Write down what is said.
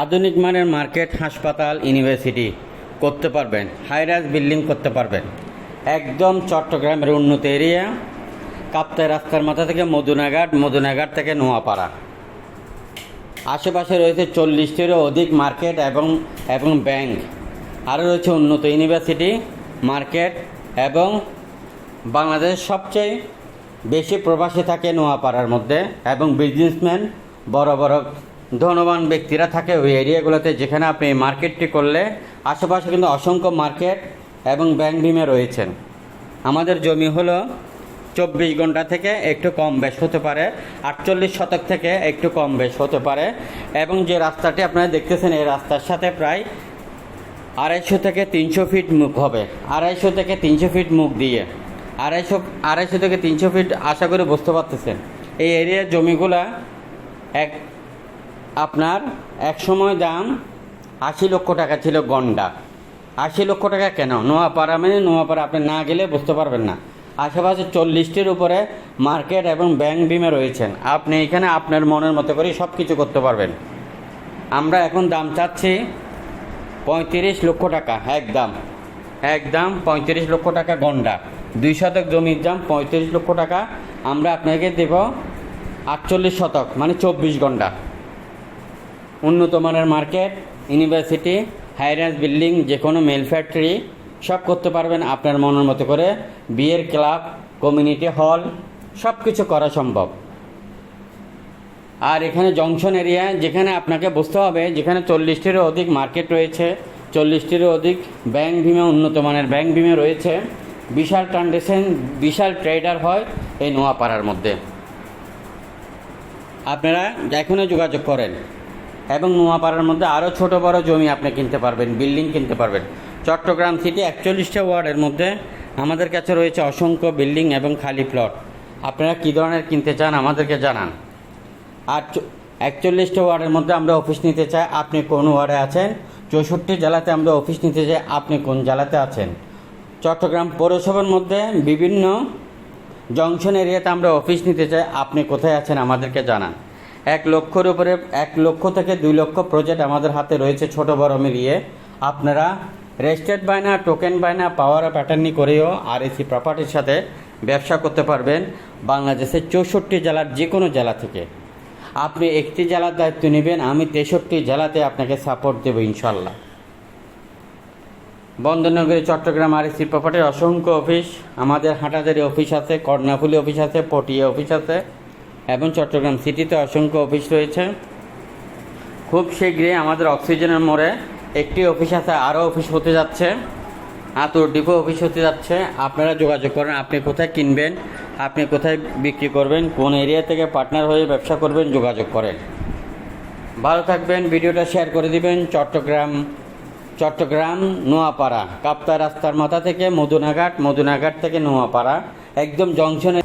আধুনিক মানের মার্কেট, হাসপাতাল, ইউনিভার্সিটি করতে পারবেন হাইরাজ বিল্ডিং করতে পারবেন। একদম চট্টগ্রামের উন্নত এরিয়া কাপ্তাই রাস্তার মাথা থেকে মদুনাঘাট মদুনাঘাট থেকে নোয়াপাড়া। আশেপাশে রয়েছে চল্লিশটিরও অধিক মার্কেট এবং এবং ব্যাংক আরও রয়েছে উন্নত ইউনিভার্সিটি, মার্কেট এবং বাংলাদেশের সবচেয়ে বেশি প্রবাসী থাকে নোয়াপাড়ার মধ্যে এবং বিজনেসম্যান বড় বড় ধনবান ব্যক্তিরা থাকে ওই এরিয়াগুলোতে যেখানে আপনি মার্কেটটি করলে আশেপাশে কিন্তু অসংখ্য মার্কেট এবং ব্যাংক বিমে রয়েছেন। আমাদের জমি হলো চব্বিশ ঘণ্টা থেকে একটু কম বেশ হতে পারে, আটচল্লিশ শতক থেকে একটু কম বেশ হতে পারে এবং যে রাস্তাটি আপনারা দেখতেছেন এই রাস্তার সাথে প্রায় আড়াইশো থেকে তিনশো ফিট মুখ হবে। আড়াইশো থেকে তিনশো ফিট মুখ দিয়ে। আড়াইশো আড়াইশো থেকে তিনশো ফিট আশা করে বুঝতে পারতেছেন। এই এরিয়ার জমিগুলা এক আপনার এক সময় দাম আশি লক্ষ টাকা ছিল গন্ডা। আশি লক্ষ টাকা কেন? নোয়াপাড়া মানে নোয়াপাড়া, আপনি না গেলে বুঝতে পারবেন না। আশেপাশে চল্লিশটির উপরে মার্কেট এবং ব্যাংক বিমে রয়েছেন। আপনি এখানে আপনার মনের মতো করে সব কিছু করতে পারবেন। আমরা এখন দাম চাচ্ছি পঁয়ত্রিশ লক্ষ টাকা একদম একদম পঁয়ত্রিশ লক্ষ টাকা গন্ডা। দুই শতক জমির দাম পঁয়ত্রিশ লক্ষ টাকা। আমরা আপনাকে দেব আটচল্লিশ শতক মানে চব্বিশ ঘণ্টা উন্নত মানের মার্কেট, ইউনিভার্সিটি হাইরাইজ বিল্ডিং যে কোনো মেল ফ্যাক্টরি সব করতে পারবেন আপনার মনের মতো করে। বিয়ের ক্লাব কমিউনিটি হল সব কিছু করা সম্ভব। আর এখানে জংশন এরিয়া যেখানে আপনাকে বুঝতে হবে, যেখানে চল্লিশটিরও অধিক মার্কেট রয়েছে, চল্লিশটিরও অধিক ব্যাংক বিমে উন্নত মানের ব্যাংক বিমে রয়েছে। বিশাল ট্রানজেকশন বিশাল ট্রেডার হয় এই নোয়াপাড়ার মধ্যে। আপনারা এখনও যোগাযোগ করেন। এবং নোয়াপাড়ার মধ্যে আরও ছোট বড় জমি আপনি কিনতে পারবেন, বিল্ডিং কিনতে পারবেন। চট্টগ্রাম সিটি একচল্লিশটা ওয়ার্ডের মধ্যে আমাদের কাছে রয়েছে অসংখ্য বিল্ডিং এবং খালি প্লট। আপনারা কী ধরনের কিনতে চান আমাদেরকে জানান। আর একচল্লিশটা ওয়ার্ডের মধ্যে আমরা অফিস নিতে চাই, আপনি কোন ওয়ার্ডে আছেন? চৌষট্টি জেলাতে আমরা অফিস নিতে চাই, আপনি কোন জেলাতে আছেন? চট্টগ্রাম পৌরসভার মধ্যে বিভিন্ন জংশন এরিয়াতে আমরা অফিস নিতে চাই, আপনি কোথায় আছেন আমাদেরকে জানান। এক লক্ষর উপরে, এক লক্ষ থেকে দুই লক্ষ প্রজেক্ট আমাদের হাতে রয়েছে ছোট বড় মিলিয়ে। আপনারা রেজিস্টার্ড বায়না টোকেন বায়না পাওয়ার প্যাটার্নি করেও আর এসি প্রপার্টির সাথে ব্যবসা করতে পারবেন বাংলাদেশের চৌষট্টি জেলার যে কোনো জেলা থেকে। আপনি একটি জেলার দায়িত্ব নেবেন, আমি তেষট্টি জেলাতে আপনাকে সাপোর্ট দেবো ইনশাল্লাহ বন্দরনগরী, চট্টগ্রাম আর এসি প্রপার্টির অসংখ্য অফিস আমাদের হাটাজারি অফিস আছে, কর্ণাফুলি অফিস আছে, পটিয়া অফিস আছে। এবং চট্টগ্রাম সিটিতে অসংখ্য অফিস রয়েছে। খুব শীঘ্রই আমাদের অক্সিজেনের মোড়ে একটি অফিস আছে, আরও অফিস হতে যাচ্ছে। আতুর ডিপো অফিস হতে যাচ্ছে। আপনারা যোগাযোগ করেন, আপনি কোথায় কিনবেন, আপনি কোথায় বিক্রি করবেন, কোন এরিয়া থেকে পার্টনার হয়ে ব্যবসা করবেন, যোগাযোগ করেন। ভালো থাকবেন, ভিডিওটা শেয়ার করে দিবেন। চট্টগ্রাম চট্টগ্রাম, নোয়াপাড়া। কাপ্তা রাস্তার মাথা থেকে মধুনাঘাট মধুনাঘাট থেকে নোয়াপাড়া। একদম জংশনে